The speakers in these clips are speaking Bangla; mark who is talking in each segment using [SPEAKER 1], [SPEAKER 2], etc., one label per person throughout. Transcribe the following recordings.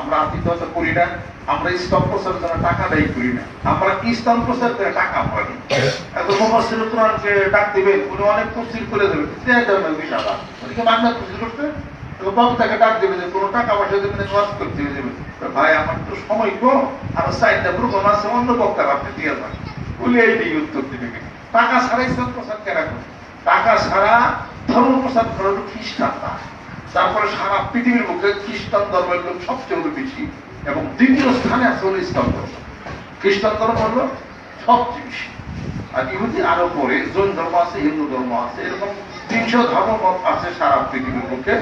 [SPEAKER 1] আমরা আতিথেয়তা করি না, আমরা ইসলাম প্রচারের টাকা করি না। আমরা ইসলাম প্রচার করে টাকা পাই এত কোরআনকে ডাক উনি অনেক তফসিল করে বিশাল উনিকে বাংলা তফসিল করতে বাবু তাকে ডাক দেবে যে, কোনো টাকা পয়সা দেবেন ওয়াজ করতে দেবে ভাই, আমার তো সময় কম, আর সাইডটা প্রোগ্রাম আছে, অন্য বক্তার আপনি দিয়ে যান। বলে এইটাই উত্তর দিবে টাকা ছাড়া ইসলাম প্রচার কেনা করে টাকা ছাড়া ধর্ম প্রচার করা হলো খ্রিস্টানরা তারপরে সারা পৃথিবীর মধ্যে খ্রিস্টান ধর্মের লোক সবচেয়ে বেশি এবং দ্বিতীয় স্থানে আছে হলো ইসলাম ধর্ম। খ্রিস্টান ধর্ম হলো সবচেয়ে বেশি। আর ইহুদি আরও পরে, জৈন ধর্ম আছে, হিন্দু ধর্ম আছে, এরকম তিনশো ধর্ম মত আছে সারা পৃথিবীর মধ্যে।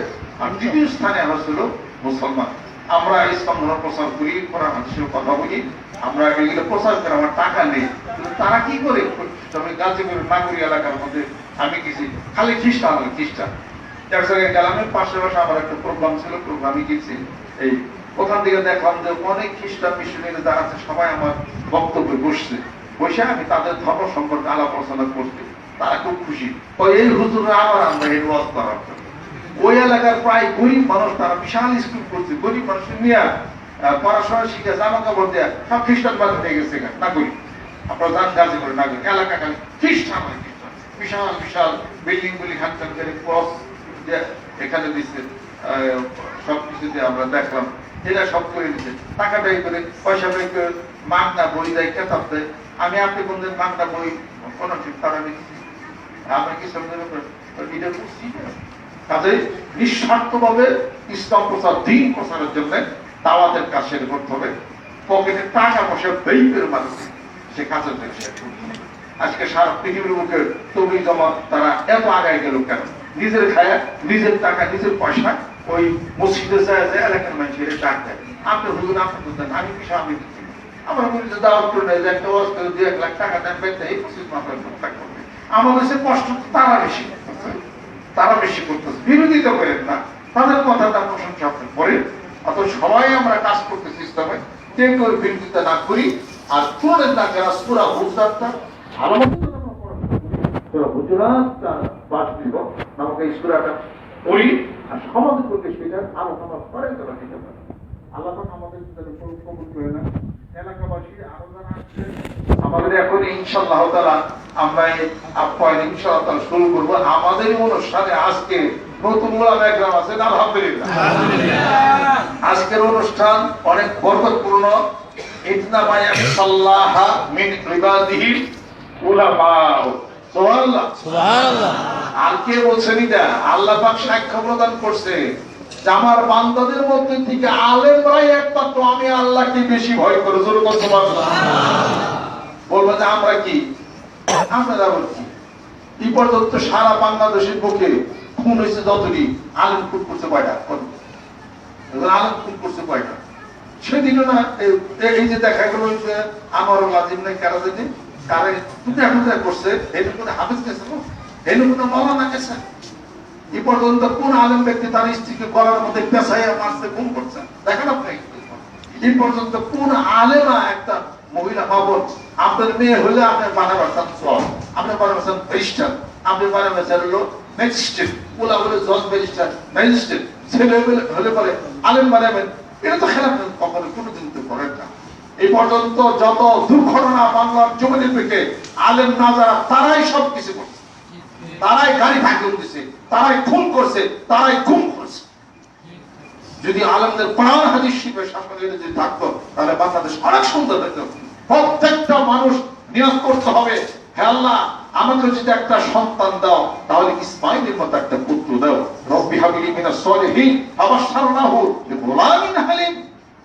[SPEAKER 1] আর দ্বিতীয় স্থানে হলো মুসলমান। আমরা ইসলাম ধর্ম প্রচার করি, কোরআন, হাদিসের কথা বলি। আমরা এগুলো প্রচার করে আমার টাকা নেই। কিন্তু তারা কি করে? তবে গাজীপুর নাগরী এলাকার মধ্যে আমি গেছি। খালি খ্রিস্টান খ্রিস্টান। এক জায়গায় গেলাম এর পাশে পাশে আমার একটা প্রোগ্রাম ছিল প্রোগ্রামে গেছি এই ওখান থেকে দেখলাম যে অনেক খ্রিস্টান মিশনারি যারা আছে সবাই আমার বক্তব্যে বসছে। বসে আমি তাদের ধর্ম সম্পর্কে আলাপ আলোচনা করছি। তারা খুব খুশি। তো এই হুজুরা আবার আমরা এই ওয়াজ করার ওই এলাকার প্রায় গরিব মানুষ তারা বিশাল স্কুল করছে। গরিব মানুষ নিয়ে পড়াশোনা শিখে জামা কাপড় দেয়া সব খ্রিস্টান বাদ হয়ে গেছে এখানে, না করি আপনারা যান গাজী করে না করি এলাকা খ্রিস্টান। হয় বিশাল বিশাল বিল্ডিং গুলি খানখান করে ক্রস এখানে দিচ্ছে সব কিছুতে আমরা দেখলাম এটা সব করে দিচ্ছে টাকা ব্যয় করে, পয়সা ব্যয় করে মাগনা বই দেয়, কেতাব দেয়। আমি আপনি কোনদিন মাগনা বই, কোনো ঠিক তারা দিচ্ছি আমরা কি সঙ্গে এটা না। কাজে নিঃস্বার্থভাবে ইসলাম প্রচার, দিন প্রচারের জন্য দাওয়াতের কাজ সেরে করতে হবে। পকেটে টাকা পয়সা করে মানুষ সে কাজের। আজকে সারা পৃথিবীর মুখে তবি জমা তারা এত আগায় গেল কেন? নিজের খায়া, নিজের টাকা, নিজের পয়সা ওই মসজিদে যায় যে এলাকার মানুষের ডাক দেয়। আপনি হুজুর, আপনি বুঝতেন আমি কিছু আমি আমরা করে যে একটা এক লাখ টাকা দেন এই মসজিদ কষ্ট তারা বেশি তারা বেশি করতেছে। বিরোধিতা করেন না। তাদের কথাটা প্রশংসা আপনি করেন। অত সবাই আমরা কাজ করতেছি ইসলামে কেউ কেউ বিরোধিতা না করি। আর পুরোদের না যারা পুরা হুজরাতটা ভালো মতো আমাকে এই সুরাটা পড়ি আর সমাজের পক্ষে সেটা আলোচনা করে তারা দিতে পারে আল্লাহ আমাদের কবুল করে না এলাকাবাসী আরও যারা আমাদের এখন ইনশাআল্লাহ তাআলা আমরা আপ্যায়ন শুরু করব। আমাদের অনুষ্ঠানে আজকে নতুন একরাম আছেন আলহামদুলিল্লাহ। আজকের অনুষ্ঠান অনেক বরকতপূর্ণ। মিন ইবাদিহি উলামা সুবহানাল্লাহ
[SPEAKER 2] সুবহানাল্লাহ
[SPEAKER 1] আর কে বলছেন এটা? আল্লাহ পাক সাক্ষ্য প্রদান করছে। আমার বান্দাদের মধ্যে থেকে আলেমরাই একমাত্র আমি আল্লাহকে বেশি ভয় করে। জোর করতে পারব বলব যে আমরা কি? আমরা যাব কি এই পর্যন্ত সারা বাংলাদেশের বুকে খুন হয়েছে যতটি আলেম খুন করছে কয়টা? আলেম খুন করছে কয়টা? সেদিনও না এই- যে দেখা গেল যে আমার লাজিম নাই কারা জানি টুকরা টুকরা করছে? এর কোনো হাফিজ গেছে না কোনো মৌলানা গেছে। এই পর্যন্ত কোন ব্যক্তি তার স্ত্রীকে গলার মধ্যে করছে? দেখেন আপনি এই পর্যন্ত কোন আলেমা একটা মহিলা আপনার মেয়ে হলে আপনার বানাবাসান খ্রিস্টান আপনি ম্যাজিস্ট্রেট। ওলা জজ ম্যাজিস্ট্রেট ম্যাজিস্ট্রেট। ছেলে হলে পরে আলেম বানাবেন। এটা তো খেলা কখনো কোনোদিন তো করেন না। এই পর্যন্ত যত দুর্ঘটনা বাংলার জমিনের থেকে আলেম না যারা তারাই সব কিছু করছে। তারাই গাড়ি ভাঙন দিছে, তারাই খুন করছে, তারাই খুন করছে। যদি আলমদের কোরআন হাদিস শিখে শাসনের যদি থাকতো, তাহলে বাংলাদেশ অনেক সুন্দর হতো। প্রত্যেকটা মানুষ নিয়োগ করতে হবে। হে আল্লাহ, আমাকে যদি একটা সন্তান দাও, তাহলে ইসমাইলের মতো একটা পুত্র দাও। রব্বি হাবিলি মিনাস সলিহিন আবাশশারনাহু বিগুলামিন হালিম।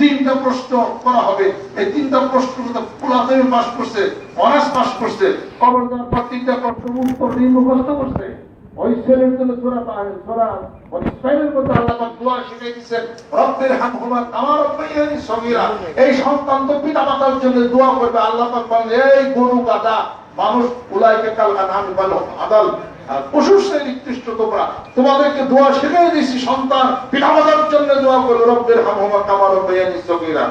[SPEAKER 1] তিনটা প্রশ্ন করা হবে। এই তিনটা প্রশ্ন পুরাতন পাস করছে, অনার্স পাস করছে। কবর যাওয়ার পর তিনটা প্রশ্ন উত্তর দিয়ে মুখস্থ করছে। ওই ছেলের জন্য ছোড়া ওই ছেলের মধ্যে আল্লাহ পাক দোয়া শিখিয়ে দিচ্ছেন। রব্বের হামহুমা কামা রব্বাইয়ানি সগীরা। এই সন্তান তো পিতা মাতার জন্য দোয়া করবে। আল্লাহ পাক বলেন, এই গরু গাদা, মানুষ উলাইকে কাল আনামি বলো, আদাল। আর তোমরা। তোমাদেরকে দোয়া সন্তান। জন্য দোয়া রব্বের সগীরা।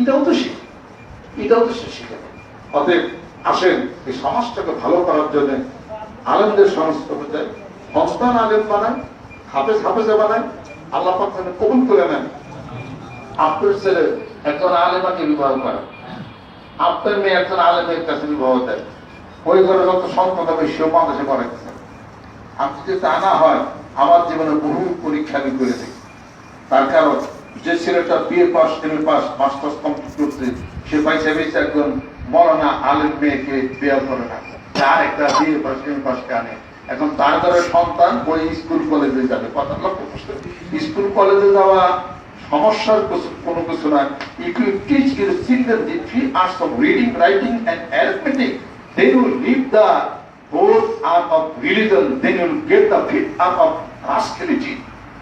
[SPEAKER 1] এটাও তো এটাও তো শিখে। অতএব আসেন এই সমাজটাকে ভালো করার জন্য আলেমদের হতে সন্তান আলেম বানায় হাফেজ হাফেজে বানায় আল্লাহ পাক কবুল করে নেন। আপনার ছেলে একজন আলেমাকে বিবাহ করে। আপনার মেয়ে একজন আলেমের কাছে বিবাহ দেয়। ওই ঘরে যত সন্তান হবে সেও মানুষে করাইতেছে আপনি যদি তা না হয়, আমার জীবনে বহু পরীক্ষা আমি করে দেখি। তার কারণ, যে ছেলেটা BA pass, M A pass, masters complete করছে, সে পয়সা বেশি একজন মরানা আলেম মেয়েকে বিয়ে করে না তার একটা BA pass, M A pass আনে এখন তার ঘরে সন্তান ওই স্কুল কলেজে যাবে। কথা লক্ষ্য স্কুল কলেজে যাওয়া সমস্যার কোনো কিছু না। If you teach your children the three arts of reading writing and arithmetic they will leave the fourth arm of religion, then you get the fifth arm of rascality.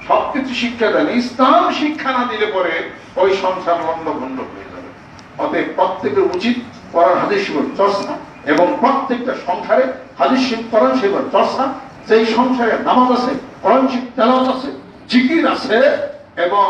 [SPEAKER 1] সবকিছু শিক্ষা দেন। ইসলাম শিক্ষা না দিলে পরে ওই সংসার লন্ড ভন্ড হয়ে যাবে। অতএব প্রত্যেকের উচিত কোরআন হাদিস চর্চা। এবং প্রত্যেকটা সংসারে হাদিস কোরআন শিবর চর্চা। সেই সংসারে নামাজ আছে শিব তেলাওয়াত আছে জিকির আছে এবং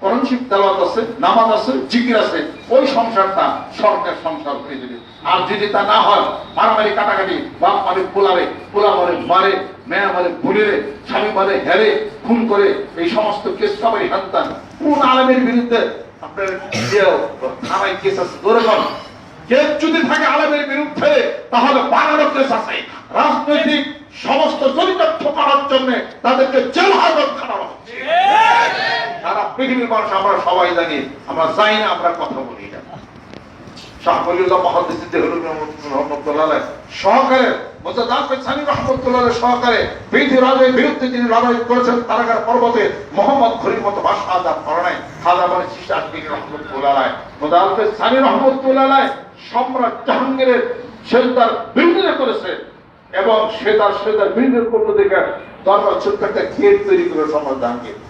[SPEAKER 1] কোরআন শিব তেলাওয়াত আছে, নামাজ আছে, জিকির আছে, ওই সংসারটা সরকার সংসার হয়ে যাবে। আর যদি তা না হয়, মারামারি কাটাকাটি, বাপ মারে পোলারে পোলা মারে মারে, মেয়া মারে ভুলিরে স্বামী মারে হেরে, খুন করে, এই সমস্ত কেস সবাই হান্তান কোন আলমের বিরুদ্ধে আপনার থানায় কেস আছে? ধরে কর কেস যদি থাকে আলমের বিরুদ্ধে, তাহলে বাংলার কেস আছে। রাজনৈতিক সমস্ত চরিতার্থ করার জন্য তাদেরকে জেল হাজত খাটানো হচ্ছে। সারা পৃথিবীর মানুষ, আমরা সবাই জানি, আমরা যাই না আমরা কথা বলি না মোহাম্মদ মানে সম্রাট জাহাঙ্গীরের করেছে এবং সে তার সে তার বিরুদ্ধে দেখে দরবার ছোট্ট একটা গেট তৈরি করে সম্রাট জাহাঙ্গীর।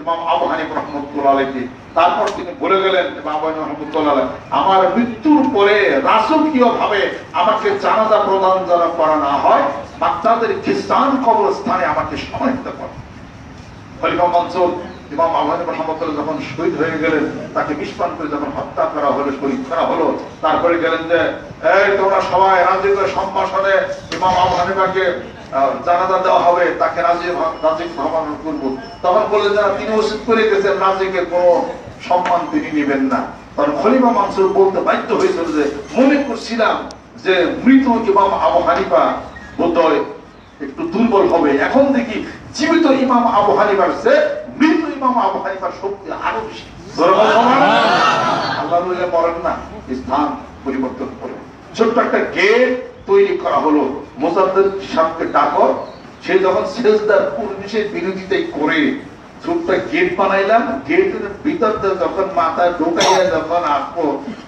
[SPEAKER 1] ইমাম আবু হানিফ তারপর তিনি বলে গেলেন আমার মৃত্যুর পরে ভাবে আমাকে জানাজা প্রদান যেন করা না হয় খ্রিস্টান আমাকে সমাহিত করে। যখন শহীদ হয়ে গেলেন, তাকে বিস্ফান করে যখন হত্যা করা হলো, শহীদ করা হলো, তারপরে গেলেন যে তোমরা সবাই রাজি করে সম্ভাষণে ইমাম আবু হানিফাকে জানাজা দেওয়া হবে, তাকে রাজি ভ্রমণ করব। তখন বললেন, যারা তিনি ওষুধ করে গেছেন, রাজিকে কোনো সম্মান তিনি নেবেন না। তখন খলিফা মানসুর বলতে বাধ্য হয়েছিল যে, মনে করছিলাম যে মৃত ইমাম আবু হানিফা বোধহয় একটু দুর্বল হবে। এখন দেখি জীবিত ইমাম আবু হানিফার চেয়ে মৃত ইমাম আবু হানিফার শক্তি আরও বেশি। আল্লাহ মরেন না স্থান পরিবর্তন করে। ছোট্ট একটা গেট তৈরি করা হলো। মোসাদ্দের সামনে ডাকো। সে যখন সেজদার পুলিশের বিরোধিতাই করে ছোট্ট গেট বানাইলাম। গেটের ভিতর যখন মাথায় ঢোকাইয়া যখন আসব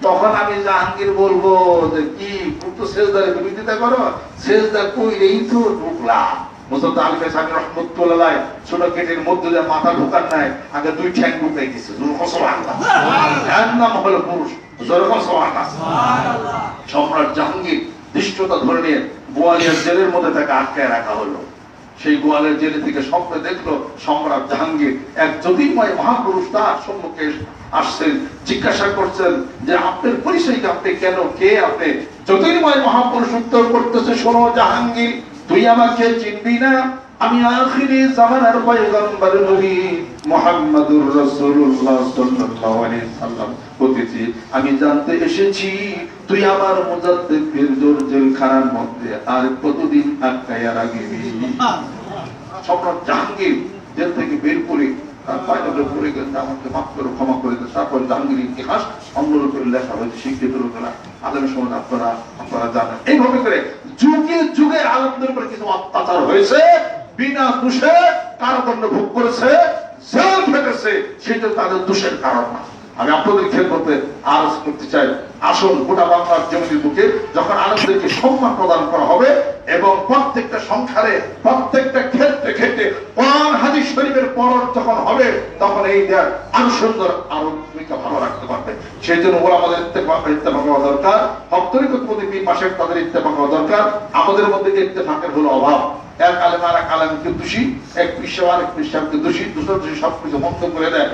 [SPEAKER 1] তখন আমি জাহাঙ্গীর বলব যে কি পুত্র সেজদারের বিরোধিতা করো? সেজদার কইলেই তো ঢুকলাম। মুসলমান আলিফে সামি রহমতুল্লাহ ছোট গেটের মধ্যে দিয়ে মাথা ঢোকার নাই আগে দুই ঠ্যাং ঢুকাই দিছে। নাম হলো পুরুষ। সম্রাট জাহাঙ্গীর দৃষ্টতা ধরে নিয়ে গোয়ালিয়ার জেলের মধ্যে তাকে আটকায় রাখা হলো। সেই গোয়ালের জেলে থেকে স্বপ্নে দেখল সম্রাট জাহাঙ্গীর। এক জ্যোতির্ময় মহাপুরুষ তার সম্মুখে আসছেন, জিজ্ঞাসা করছেন যে, আপনার পরিচয় আপনি কেন, কে আপনি? জ্যোতির্ময় মহাপুরুষ উত্তর করতেছে, শোনো জাহাঙ্গীর, তুই আমাকে চিনবি না। আমি আখিরি জামানার পয়গম্বর নবী মুহাম্মাদুর রাসূলুল্লাহ সাল্লাল্লাহু আলাইহি সাল্লাম। বলেছি আমি জানতে এসেছি, তুই আমার মুজাদ্দিদের জোরজেল খানার মধ্যে আর কতদিন আটকাইয়া রাখবি? সম্রাট জাহাঙ্গীর, জেল থেকে বের করে যুগে যুগে আলমদের বিনা ভোগ করেছে সেটা তাদের দোষের কারণ না। আমি আপনাদের খেয়াল করতে আরজ করতে চাই। আসল গোটা বাংলার জমির বুকে যখন আনন্দকে সম্মান প্রদান করা হবে এবং প্রত্যেকটা সংসারে, প্রত্যেকটা ক্ষেত্রে ক্ষেত্রে কোরআন, হাদিস শরীফের পরর যখন হবে, তখন এই দেশ আরও সুন্দর, আরও ভূমিকা ভালো রাখতে পারবে। সেই জন্য ওরা আমাদের ইত্তেফাক ইত্তেফাক হওয়া দরকার। ভক্তরিকত প্রদীপী পাশের তাদের ইত্তেফাক হওয়া দরকার। আমাদের মধ্যে যে ইত্তেফাকের হলো অভাব। এক আলেম আর এক আলেমকে দোষী এক বিশ্ব আর এক দোষী দোষী সবকিছু করে দেয়।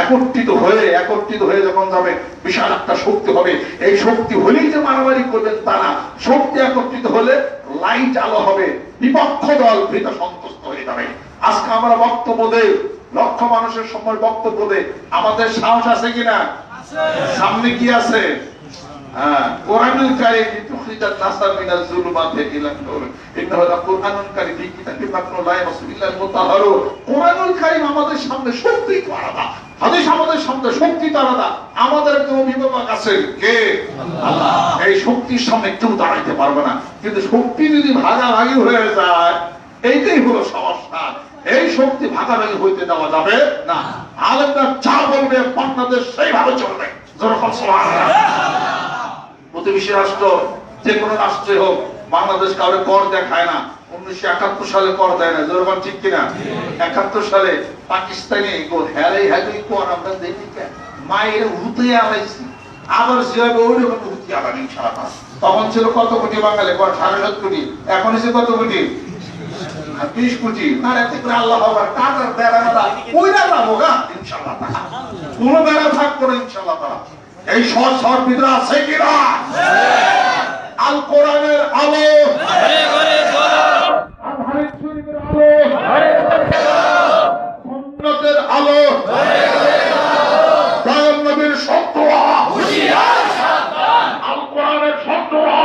[SPEAKER 1] একত্রিত হয়ে একত্রিত হয়ে যখন যাবে বিশাল একটা শক্তি হবে। এই শক্তি হলেই যে মারামারি করবেন তা না। শক্তি একত্রিত হলে লাইট আলো হবে বিপক্ষ দল ভীত সন্তুষ্ট হয়ে যাবে। আজকে আমরা বক্তব্য দেই লক্ষ মানুষের সময় বক্তব্য দেই। আমাদের সাহস আছে কিনা? সামনে কি আছে? কারীম আমাদের শক্তি অভিভাবক আছেন কে? এই শক্তির সামনে কেউ দাঁড়াইতে পারবে না। কিন্তু শক্তি যদি ভাগাভাগি হয়ে যায়, এইটাই হলো সমস্যা। এই শক্তি ভাগাভাগি হইতে দেওয়া যাবে না। আলেমরা যা বলবে বাংলাদেশ সেইভাবে চলবে। যেরকম সুবহানাল্লাহ প্রতিবেশী রাষ্ট্র, যে কোনো রাষ্ট্রে হোক, বাংলাদেশ কাউরে কর দেখায় না। উনিশশো একাত্তর সালে কর দেয় না। ঠিক কিনা? একাত্তর সালে পাকিস্তানি কর আমরা দেখি মায়ের হুতে আবার যেভাবে ওই রকম হুতি তখন ছিল কত কোটি বাঙালি? সাড়ে সাত কোটি। এখন এসে কত কোটি? বিশ কোটি। না, এতে করে আল্লাহ হবার বেড়া ওই গা ইনশাআল্লাহ কোনো বেড়া থাকব না ইনশাআল্লাহ তাআলা। এই সর সর ভিতরে আছে কিনা? আল কোরআনের আলো। আলো। সুন্নতের আলো। দয়াল নবীর সত্তরা আল কোরআনের সত্তরা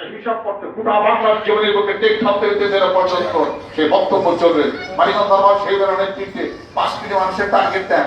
[SPEAKER 1] এই হিসাব করতে গোটা বাংলার জীবনের বুকে টেক থাকতে হইতে পর্যন্ত সে বক্তব্য চলবে। আমার সেই বেলা নেতৃত্বে পাঁচ কোটি মানুষের টার্গেট দেন।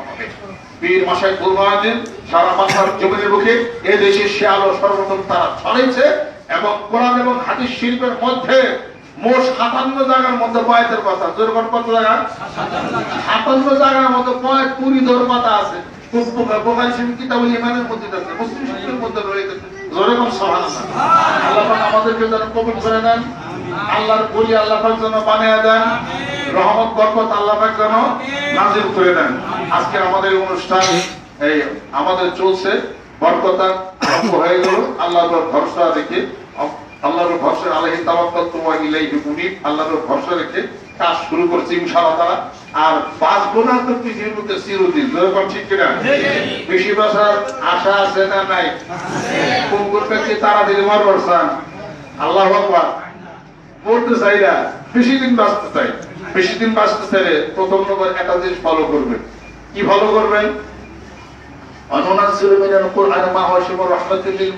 [SPEAKER 1] পীর মাসায় কুরবানিন সারা মাথার জমিনের মুখে এ দেশে সে সর্বপ্রথম তারা ছড়াইছে এবং কোরআন এবং হাদিস শিল্পের মধ্যে মোট সাতান্ন জায়গার মধ্যে বয়াতের কথা। জোরকর কত জায়গা? সাতান্ন জায়গার মধ্যে বয়াত পুরি ধর কথা আছে। আছে। মধ্যে রয়েছে আমাদেরকে যেন কবুল করে দেন আল্লাহর বলি আল্লাহ পাক যেন বানিয়ে দেন রহমত বরকত আল্লাহ পাক যেন নাজিল করে দেন। আজকে আমাদের অনুষ্ঠান এই আমাদের চলছে বরকতা হয়ে গেল। আল্লাহর ভরসা রেখে আল্লাহর ভরসা ওয়া ইলাইহি মুনিব আল্লাহর ভরসা রেখে কাজ শুরু করছি ইনশাআল্লাহ তাআলা। আর বাঁচবো না তো পৃথিবীর মধ্যে চিরদিন যেরকম ঠিক কিনা? বেশি বছর আশা আছে না নাই? কোন কোন ব্যক্তি তারা বর্ষান আল্লাহ আকবার। বলতে চাই না, বেশি দিন বাঁচতে চাই। বেশি দিন বাঁচতে চাইলে প্রথম নম্বর একটা জিনিস ফলো করবেন। কি ফলো করবেন? কুরআন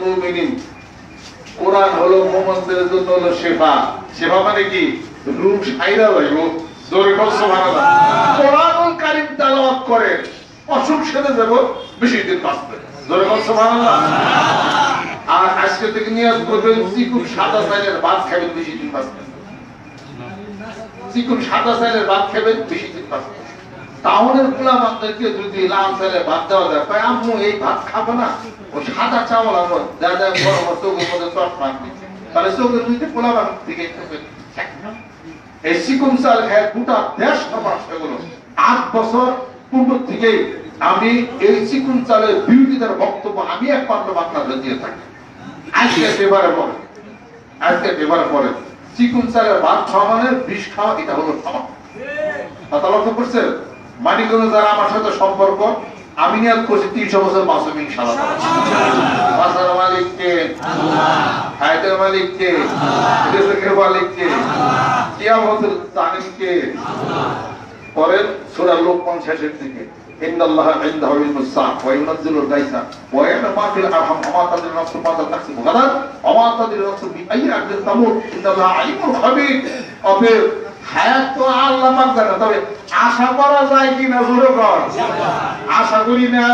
[SPEAKER 1] মুমিনিন। কোরআন হলো মুমিনদের জন্য হলো মানে কি? রূপ সাইরা রইব। জোরে কর সুবহানাল্লাহ। কোরআনুল কারীম তেলাওয়াত করে অসুখ সেরে যাব, বেশি দিন বাঁচবে জোরে কর সুবহানাল্লাহ। আর আজকে থেকে নিয়াজ করবেন চিকুন সাদা চাইলের ভাত খাবেন বেশি দিন বাঁচবেন চিকুন সাদা চাইলের ভাত খাবেন বেশি দিন টাউনের যদি লাল চাইলে ভাত দেওয়া যায়, কয়, আম্মু, এই ভাত না। ও সাদা চাওয়াল আনো যা যা বড় চোখের মধ্যে চট মারবে তাহলে চোখের মধ্যে পোলা এই চাল খেয়ে গোটা দেশ নষ্ট হলো আট বছর পূর্ব থেকে আমি এই চিকুন চালের বিরোধীদের বক্তব্য আমি একমাত্র বাংলাদেশ দিয়ে থাকি। খাওয়া, এটা হলো লক্ষ্য যারা আমার সাথে সম্পর্ক, আমি নিয়ে করছি তিনশো বছর মাসুম হায়দের মালিককে রিজিকের মালিককে কিয়ামতের জালিমকে পরের সূরা লোকমান শেষের দিকে। إن الله عنده علم الساعة وينزل الغيث ويعلم ما في الأرحام وما تدري نفس ماذا تكسب غدا وما تدري نفس بأي أرض تموت إن الله عليم خبير অতএব হায়াত তো আল্লাহ পাক জানে তবে আশা করা যায় কি না জোরে কর আশা করি না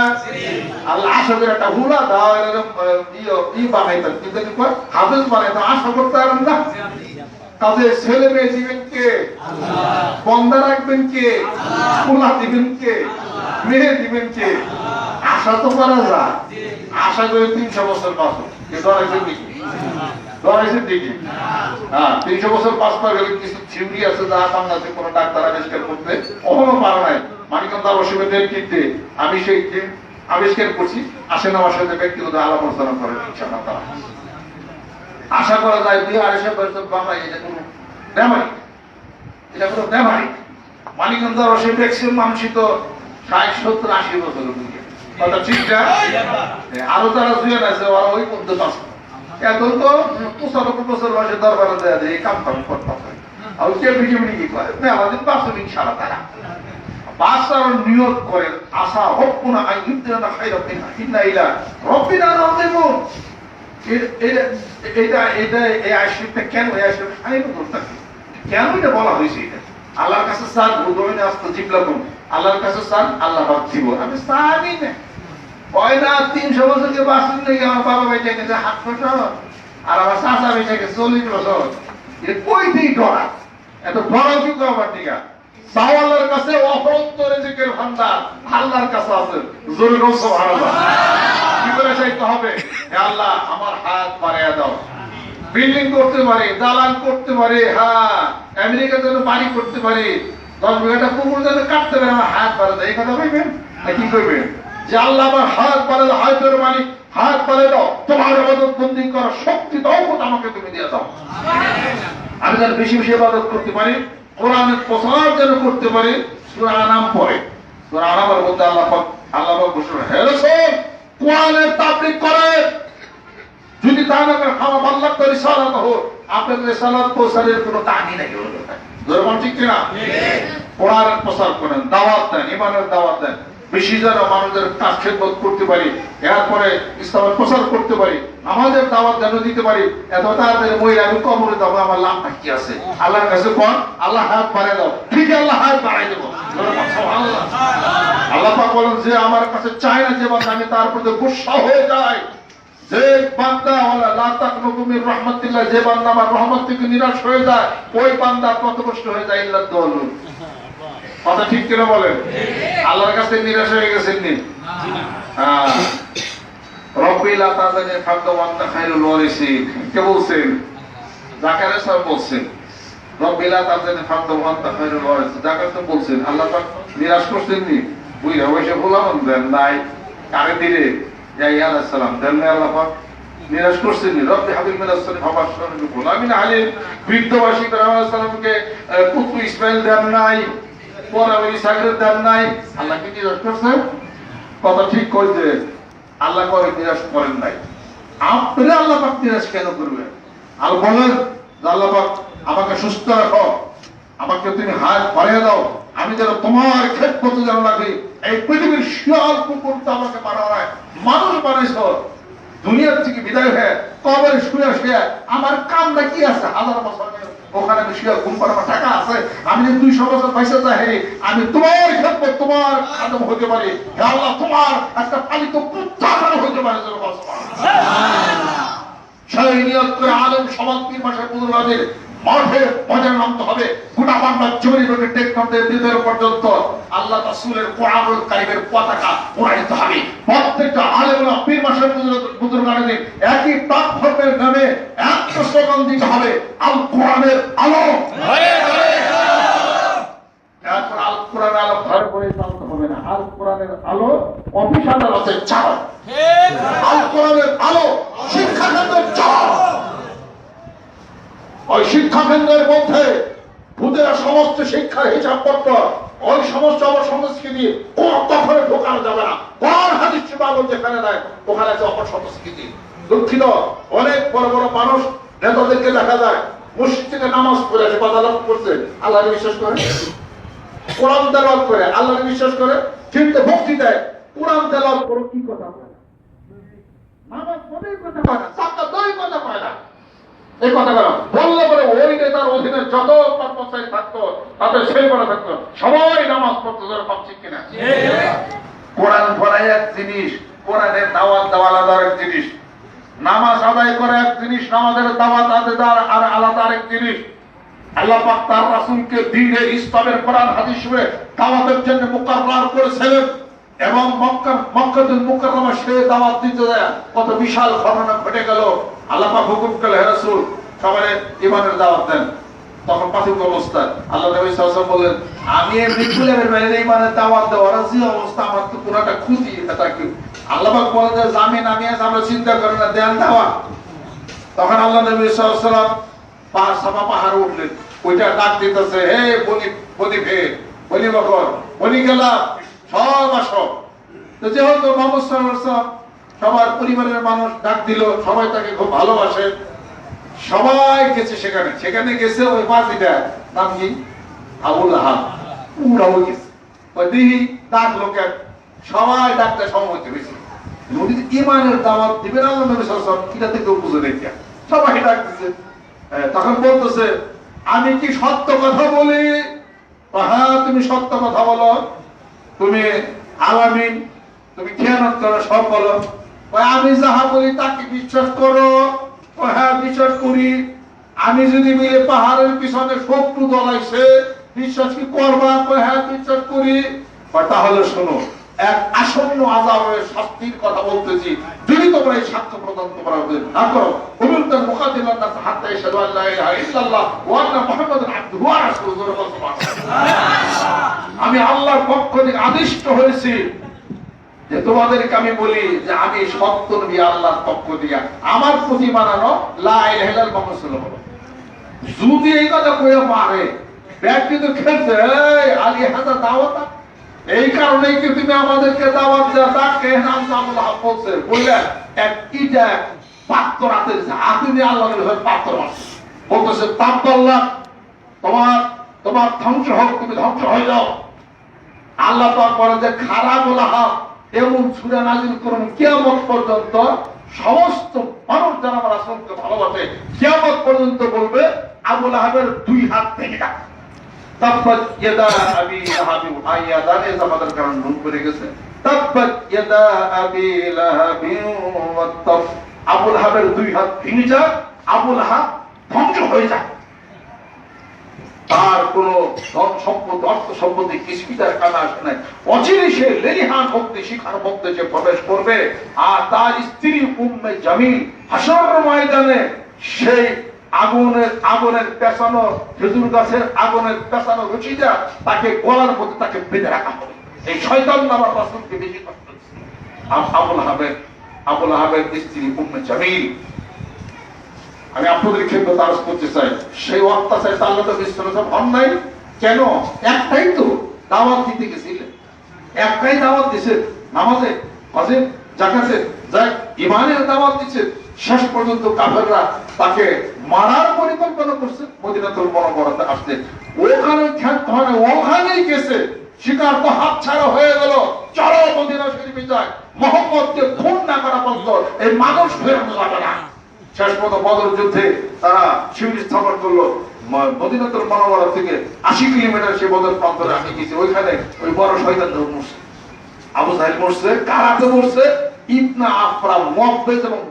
[SPEAKER 1] আল্লাহ আশা করে একটা হুলা দাও এরকম ইয়ে ই বানাইতাম কিন্তু কি কয় হাফেজ বানাইতাম আশা করতে পারেন না কাজে ছেলে মেয়ে দিবেন কে? বন্ধা রাখবেন কে? খোলা দিবেন কে? মেয়ে দিবেন কে? আশা তো করা যায়। আশা করে তিনশো বছর পাস হ্যাঁ গেলে কিছু আছে কোনো ডাক্তার আবিষ্কার করতে আমি সেই আবিষ্কার করছি, আসেন আমার সাথে ব্যক্তিগত আলোচনা করেন। আশা করা যায় দুই আড়াইশো বছর বাংলায় এটা কোনো ব্যাপারই এটা কোনো ব্যাপারই মানিকগঞ্জ রসে ম্যাক্সিমাম মানুষই তো ষাট, সত্তর, আশি বছর কথা ঠিক না? আরও যারা জুয়েন আছে ওরা ওই মধ্যে পাচ্ছে এখন তো পঁচানব্বই বছর বয়সে দরবারে দেয়া দেয় এই কাম কাম কে করে? আমাদের সারা তারা। করেন আশা হোক এটা এটা এই কেন এই আমি বলতে কেন এটা বলা হয়েছে এটা? আল্লাহর কাছে আল্লাহর কাছে আল্লাহ আমি না। না, তিনশো বছরকে বাঁচুন নাকি? আমার বাবা বেঁচে গেছে হাত বছর। আর আমার চাচা বেঁচে গেছে চল্লিশ বছর। এটা ডরা। এত ডরা কি আমার টিকা আল্লাহর কাছে অপরন্ত রেজিকের ভান্ডার আল্লাহর কাছে আছে। জোরে রোজ সুবহানাল্লাহ। কি করে চাইতে হবে? হে আল্লাহ, আমার হাত বাড়াইয়া দাও। বিল্ডিং করতে পারে দালান করতে পারে হ্যাঁ আমেরিকা যেন বাড়ি করতে পারে। দশ বিঘাটা পুকুর যেন কাটতে পারে, আমার হাত বাড়া দেয় এই কথা কইবেন? কি কইবেন? যে আল্লাহ আমার হাত বাড়ে দাও হাতের মালিক, হাত বাড়ে দাও। তোমার আবাদত বন্দি করার শক্তি দাও আমাকে তুমি দিয়ে দাও। আমি যেন বেশি বেশি ইবাদত করতে পারি। কোরআনের প্রচার যেন করতে পারে সূরা আনাম পড়ে। সূরা আনামের মধ্যে আল্লাহ আল্লাহ ঘোষণা হেরেছে কোরআনের তাবলিক করেন যদি তা না করে খাওয়া আল্লাহ তো রিসালাত হোক আপনার রিসালাত প্রচারের কোনো দাবি নাই ধর্ম ঠিক কিনা? কোরআনের প্রচার করেন দাওয়াত দেন ইমানের দাওয়াত দেন। বেশি যেন মানুষদের কাজ খেদমত করতে পারি এরপরে ইসলামের প্রচার করতে পারি আমাদের দাওয়াত যেন দিতে পারি, এত তাড়াতাড়ি মহিলা আমি কবরে যাব, আমার লাভটা কি আছে। আল্লাহর কাছে কোন আল্লাহ হাত বাড়াই দাও। ঠিক আল্লাহ হাত বাড়াই দেবো। আল্লাহ পাক বলেন, যে আমার কাছে চায় না যে বান্দা আমি তার প্রতি গুসা হয়ে যায়, যে বান্দা ওয়ালা লা তাকনুতু মির রাহমাতিল্লাহ, যে বান্দা আমার রহমত থেকে নিরাশ হয়ে যায়, ওই বান্দা কত কষ্ট হয়ে যায় ইল্লাহ দলুন কথা ঠিক কিনা বলেন? আল্লাহর কাছে নিরাশ হয়ে গেছেন নি হ্যাঁ কে বলছেন? বলছেন। তো বলছেন, আল্লাহ পাক নিরাশ করছেন নি বললাম দেন নাই, কারে দিলে? ইয়া সালাম দেন আল্লাহ পাক? নিরাশ করছেন রব্বি হাবিব মিনাস সালিম হাবার সালাম গোলামিন আলী বৃদ্ধবাসী ইসমাইল দেন নাই। আমাকে সুস্থ রাখো। আমাকে তুমি হাত বাড়িয়ে দাও। আমি যেন তোমার ক্ষেত্রে যেন রাখি এই পৃথিবীর শিয়াল কুকুর তো আমাকে হয়। মানুষ বানাইছ দুনিয়ার থেকে বিদায় হয়ে কবর শুয়ে শুয়ে আমার কামটা কি আছে হাজার বছর ওখানে আমি শুয়ে ঘুম পাড়াবার টাকা আছে। আমি যদি দুইশো বছর পয়সা চাই আমি তোমার ক্ষেত্রে তোমার আদম হতে পারে। হে আল্লাহ তোমার একটা পালিত পুত্র হতে পারে সেই নিয়ত করে আলম সমাজ ভাষা পুনরাদের মাঠে নামতে হবে। গোটা বাংলার জমি থেকে টেকনাফের বিদের পর্যন্ত আল্লাহ রাসূলের কোরআনুল কারীমের পতাকা উড়াইতে হবে। প্রত্যেকটা আলেমরা পীর মাসের বুজুর্গানে একই প্ল্যাটফর্মের নামে এক স্লোগান দিতে হবে আল কোরআনের আলো। এখন আল কোরআনের আলো ঘরে করে চালাতে হবে না। আল কোরআনের আলো অফিস আদালতে চাও আল কোরআনের আলো শিক্ষা কেন্দ্রে চাও ওই শিক্ষা কেন্দ্রের মধ্যে ভূতেরা সমস্ত শিক্ষার হিসাব করত ওই সমস্ত অপসংস্কৃতি কোন কখনো ঢোকানো যাবে না। কোন হাদিস বাবল যেখানে নাই, ওখানে আছে অপসংস্কৃতি দুঃখিত, অনেক বড় বড় মানুষ নেতাদেরকে দেখা যায়, মসজিদ নামাজ পড়ে আছে বাদালত করছে। আল্লাহ বিশ্বাস করে কোরআন তেলাওয়াত করে, আল্লাহ বিশ্বাস করে? কিন্তু ভক্তি দেয় কোরআন তেলাওয়াত করে কি কথা বলে? নামাজ পড়েই কথা কয় না সাতটা কথা কয় না। এই কথা বলো। বললে পরে ওই নেতার অধীনে যত কর্মচারী থাকতো তাদের সেই করে থাকতো। সবাই নামাজ পড়তো ধরে ঠিক কিনা? কোরআন পড়াই এক জিনিস কোরআনের দাওয়াত দেওয়া আলাদা এক জিনিস। নামাজ আদায় করে এক জিনিস নামাজের দাওয়াত আদায় আর আলাদা আরেক জিনিস। আল্লাহ পাক তার রাসূলকে দ্বীনের ইসলামের কোরআন হাদিস শুনে দাওয়াতের জন্য মুকাররার করেছিলেন এবং মক্কা মক্কাতুল মুকাররমা সে দাওয়াত দিতে কত বিশাল ঘটনা ঘটে গেল। আল্লাহ হুকুম করলে হে রাসূল, সবাই ইমানের দাওয়াত দেন। তখন প্রাথমিক অবস্থা। আল্লাহ নবী সাল্লাল্লাহু বললেন আমি এমনি কুলের বাইরে ইমানের দাওয়াত দেওয়ার যে অবস্থা, আমার তো পুরোটা খুঁজি এটা কি আল্লাহ বলেন যে, জামিন আমি আজ, আমরা চিন্তা করি না, দেন দাওয়াত তখন আল্লাহ নবী সাল্লাল্লাহু পাহাড় সাফা পাহাড় উঠলেন। ওইটা ডাক দিতেছে, হে বলি বনি ভে বলি বকর বলি গেলা সব আসো। যেহেতু মোহাম্মদ সাল্লাল্লাহু সবার পরিবারের মানুষ ডাক দিল, সবাই তাকে খুব ভালোবাসে। সবাই গেছে সেখানে। সেখানে গেছে ওই পাঁচিটা নাম কি? আবুল পুরাও গেছে। ওই দিহি ডাক লোকের, সবাই ডাকতে সমবেত হয়েছে। ইমানের দাওয়াত দিবেন আলাইহি থেকে বুঝে দেখে সবাই ডাকতেছে তখন বলতেছে, আমি কি সত্য কথা বলি? হ্যাঁ তুমি সত্য কথা বলো। তুমি আলামিন, তুমি খেয়ানত করো, সব বলো। আমি যাহা বলি তাকে বিশ্বাস করো। হ্যাঁ বিশ্বাস করি। আমি যদি মিলে পাহাড়ের পিছনে শত্রু দলাইছে, বিশ্বাস কি করবা? হ্যাঁ বিশ্বাস করি। তাহলে শোনো, এক আসন্ন আজাবের শাস্তির কথা বলতেছি। যদি তোমরা এই সাক্ষ্য প্রদান তোমরা না করো উমিরতার মুকাদ্দিমান নাস হাত্তা ইশহাদু আল্লা ইলাহা ইল্লাল্লাহ, ওয়া আন্না মুহাম্মাদান আবদুহু ওয়া রাসূলুহু আমি আল্লাহর পক্ষ থেকে আদিষ্ট হয়েছি। যে তোমাদেরকে আমি বলি যে আমি সত্য নবী আল্লাহর পক্ষ দিয়া আমার প্রতি বানানো লা ইলাহা ইল্লাল্লাহ যদি এই কথা কয়ে মারে, ব্যক্তি তো খেলছে আলী হাজার দাওয়াত এই কারণেই কি তুমি আমাদেরকে দাওয়াত দেওয়া তাকে নাম আল্লাহ বলছে বললেন এক ইটা পাত্র রাতে আপনি আল্লাহ পাত্র মারছে বলতেছে তাব্বাল্লাহ তোমার তোমার ধ্বংস হোক, তুমি ধ্বংস হয়ে যাও। আল্লাহ পাক বলেন যে, খারাপ লাহা এমন সুরা নাজিল করুন কিয়ামত পর্যন্ত সমস্ত মানুষ যারা আমার রাসূলকে ভালোবাসে, কিয়ামত পর্যন্ত বলবে, আবুল আহাবের দুই হাত যাক। তাব্বাত ইয়াদা আবি লাহাবি আইয়া দানে আমাদের কারণ নুন করে গেছে। তাব্বাত ইয়াদা আবি লাহাবি আবুল আহাবের দুই হাত ভেঙে যাক, আবুল আহাব ধ্বংস হয়ে যাক। তার কোন ধন সম্পদ অর্থ সম্পত্তি কিছুই তার কানে আসে নাই। অচিরে লেলিহান ভক্তি, শিখার মধ্যে সে প্রবেশ করবে, আর তার স্ত্রী উম্মে জামিল হাসর ময়দানে সেই আগুনের আগুনের পেছানো, খেজুর গাছের আগুনের পেছানো রুচিটা তাকে গলার মধ্যে তাকে বেঁধে রাখা হবে। এই শয়তান নামার রাসূলকে বেশি কষ্ট আবুল হাবের আবুল হাবের স্ত্রী উম্মে জামিল আমি আপনাদের ক্ষেত্রে তার করতে চাই। সেই অত্যাচার তাহলে তো বিশ্লেষণ হন নাই কেন? একটাই তো দাওয়াত দিতে গেছিলেন একটাই দাওয়াত দিছে নামাজে, হজে, জাকাতে। যাক ইমানের দাওয়াত দিচ্ছে শেষ পর্যন্ত কাফেররা তাকে মারার পরিকল্পনা করছে, মদিনাতুল মনোবরাতে আসতে। ওখানে খ্যাত হয় ওখানেই গেছে। শিকার তো হাত ছাড়া হয়ে গেল। চলো মদিনা শরীফে যায় মোহাম্মদকে খুন না করা পর্যন্ত এই মানুষ ফেরানো যাবে না। শেষ পর্যন্ত বদর যুদ্ধে তারা শিবির স্থাপন করল। মদিনাতুল মনোবরা থেকে আশি কিলোমিটার সে বদর প্রান্তরে আসে গেছে। ওইখানে ওই বড় শয়তান মরছে। আবু জাহেল মরছে, কারাতে মরছে, ইবনা আফরা এবং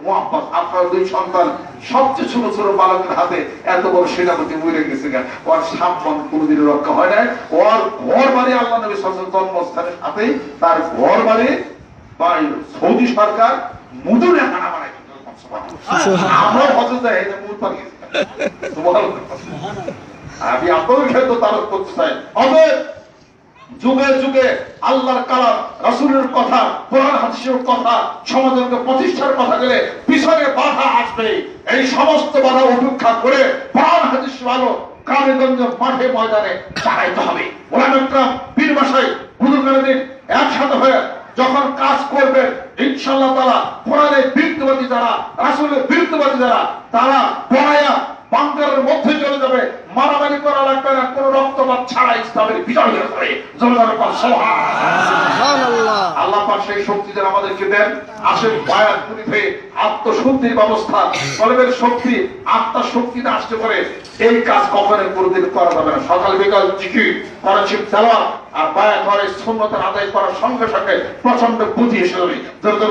[SPEAKER 1] দুই সন্তান সবচেয়ে ছোট ছোট বালকের হাতে এত বড় সেনাপতি মরে গেছে ওর সাম্মান কোনোদিন রক্ষা হয় নাই। ওর ঘর বাড়ি আল্লাহ নবী সাথেই তার ঘর বাড়ি সৌদি সরকার মুদুরে হানা বানাই এই পালিয়ে আমি আপনাদের ক্ষেত্রে তার করতে চাই। যুগে যুগে আল্লাহর কালাম, রাসূলের কথা, কোরআন, হাদিসের কথা সমাজের প্রতিষ্ঠার কথা গেলে পিছনে বাধা আসবে। এই সমস্ত বাধা উপেক্ষা করে কোরআন, হাদিস ভালো গ্রামেগঞ্জে মাঠে ময়দানে চালাইতে হবে। একরাম বীর বাসায় দিন একসাথে হয়ে যখন কাজ করবে ইনশাল্লাহ তারা কোরআনের বিরুদ্ধবাদী যারা, রাসুলের বিরুদ্ধবাদী যারা, তারা পড়ায়া বাংকারের মধ্যে চলে যাবে। মারামারি করা লাগবে না কোনো রক্তপাত ছাড়া ইসলামের বিজয় পর আল্লাহ পাক সেই শক্তি যেন আমাদেরকে দেন। আসেন বায়াত আত্মশুদ্ধির ব্যবস্থা। কলমের শক্তি আত্মার আসতে পারে। এই কাজ কখনো কোনোদিন করা যাবে না। সকাল বিকাল জিকি করাচিপ তেলাওয়াত আর করে সুন্নতের আদায় করার সঙ্গে সঙ্গে প্রচণ্ড বুদ্ধি এসে যাবে।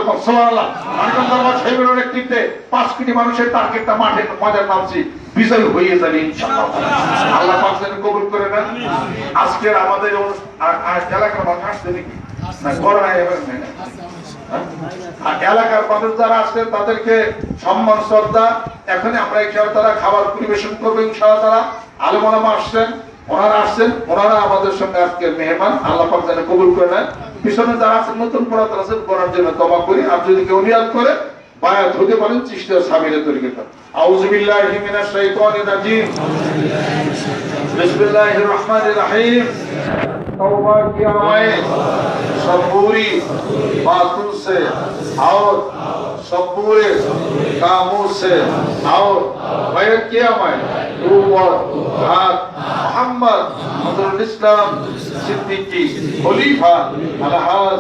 [SPEAKER 1] কর সুবহানাল্লাহ মানিকগঞ্জ দরবার সাহেবের নেতৃত্বে পাঁচ কোটি মানুষের টার্গেটটা মাঠে মজার নামছি। বিজয় হয়ে যাবে ইনশাআল্লাহ। আল্লাহ পাক যেন কবুল করে নেন। আজকের আমাদের এলাকার মানুষ আসছে নাকি? না এবার আর এলাকার মানুষ যারা আসছেন তাদেরকে সম্মান, শ্রদ্ধা। আমরা তারা খাবার পরিবেশন করব ইনশাআল্লাহ তারা। আলমালামা আসছেন, ওনারা আসছেন, ওনারা আমাদের সঙ্গে আজকে মেহমান। আল্লাহ পাক যেন কবুল করে নেন। পিছনে যারা আছেন নতুন পুরাতন আছেন করার জন্য তবা করি। আর যদি কেউ নিয়াদ করে বায়াত হতে পারেন, চিস্তা সাবিরের তরিকাটা আউযুবিল্লাহি মিনাশ শাইতানির রাজিম। বিসমিল্লাহির রহমানির রহিম। তওবা কি আমায় সবুরি বাতুন সে আওয়াজ सबूरे कामों से और मैं क्या मैं ऊपर हाथ मोहम्मद हज़रत इस्लाम सिद्दीकी खलीफा अलहाज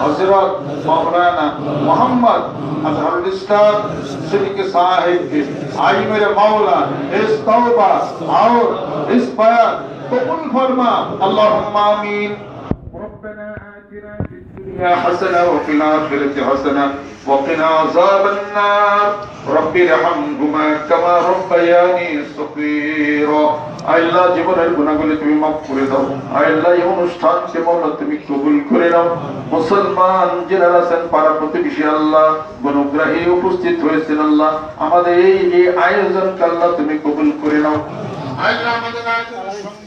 [SPEAKER 1] हज़रत मौलाना मोहम्मद हज़रत इस्लाम सिद्दीकी साहिब की आई मेरे मौला इस तौबा और इस बयान कबूल फरमा अल्लाह आमीन रब्बना आतिना الدنيا حسنة وفي الآخرة حسنة وقنا عذاب النار رب ارحمهما كما ربياني صغيرا আল্লাহ জীবনের গুণাগুলি তুমি মাফ করে দাও আল্লাহ এই অনুষ্ঠানকে মৌলা তুমি কবুল করে নাও মুসলমান যারা আছেন পাড়া প্রতিবেশী আল্লাহ গুণগ্রাহী উপস্থিত হয়েছেন আল্লাহ আমাদের এই যে আয়োজনকে আল্লাহ তুমি কবুল করে নাও
[SPEAKER 3] আল্লাহ আমাদের আয়োজনের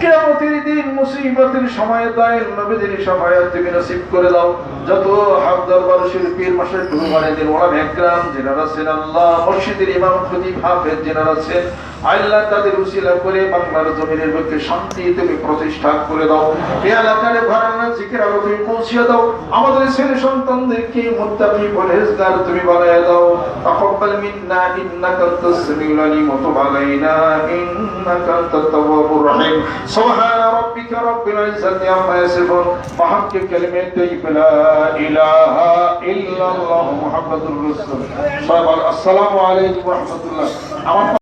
[SPEAKER 1] কিয়ামতের দিন মুসিবতের সময় দায়ের নবীদের সহায়তা তুমি নসিব করে দাও। যত হাফ দরবার শিল্পীর মাসে টুরবারে দিন ওরা একরাম যেনারা আল্লাহ মসজিদের ইমাম খুদি হাফেজ যেনারা আছেন আল্লাহ তাদের উসিলা করে বাংলার জমিনের পক্ষে শান্তি তুমি প্রতিষ্ঠা করে দাও। এলাকার ঘরানা জিকির আলো তুমি পৌঁছিয়ে দাও। আমাদের ছেলে সন্তানদেরকে মুত্তাকি পরহেজগার তুমি বানায় দাও। তাকাব্বাল মিন্না ইন্নাকা আলিম ইন্নাকা রহিম। সুবহান রাব্বিকা রাব্বিল ইজ্জাতি আম্মা ইয়াসিফুন। কালিমাতি ইলাহা ইল্লাল্লাহু মুহাম্মাদুর রাসূল আসসালামু আলাইকুম আমার